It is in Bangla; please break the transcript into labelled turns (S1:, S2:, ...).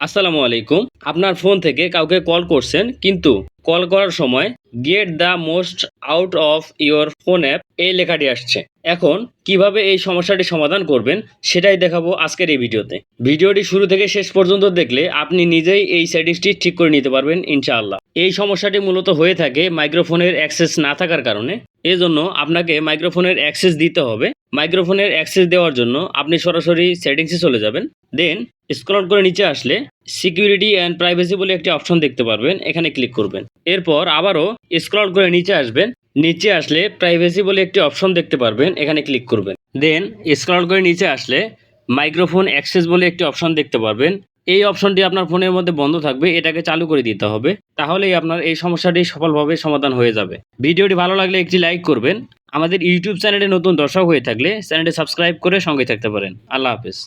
S1: আসসালামু আলাইকুম। আপনার ফোন থেকে কাউকে কল করছেন, কিন্তু কল করার সময় get the most out of your phone app এই লেখাটি আসছে। এখন কীভাবে এই সমস্যাটি সমাধান করবেন সেটাই দেখাবো আজকের এই ভিডিওতে। ভিডিওটি শুরু থেকে শেষ পর্যন্ত দেখলে আপনি নিজেই এই সেটিংসটি ঠিক করে নিতে পারবেন ইনশাআল্লাহ। এই সমস্যাটি মূলত হয়ে থাকে মাইক্রোফোনের অ্যাক্সেস না থাকার কারণে। এজন্য আপনাকে মাইক্রোফোনের অ্যাক্সেস দিতে হবে। মাইক্রোফোনের অ্যাক্সেস দেওয়ার জন্য আপনি সরাসরি সেটিংসে চলে যাবেন। দেন স্ক্রল করে নিচে আসলে সিকিউরিটি অ্যান্ড প্রাইভেসি বলে একটি অপশন দেখতে পারবেন। এখানে ক্লিক করবেন। এরপর আবারও স্ক্রল করে নিচে আসবেন। নিচে আসলে প্রাইভেসি বলে একটি অপশন দেখতে পারবেন। এখানে ক্লিক করবেন। দেন স্ক্রল করে নিচে আসলে মাইক্রোফোন অ্যাক্সেস বলে একটি অপশন দেখতে পারবেন। এই অপশনটি আপনার ফোনের মধ্যে বন্ধ থাকবে, এটাকে চালু করে দিতে হবে, তাহলেই আপনার এই সমস্যাটি সফলভাবে সমাধান হয়ে যাবে। ভিডিওটি ভালো লাগলে একটি লাইক করবেন। আমাদের ইউটিউব চ্যানেলে নতুন দর্শক হয়ে থাকলে চ্যানেলটি সাবস্ক্রাইব করে সঙ্গে থাকতে পারেন। আল্লাহ হাফেজ।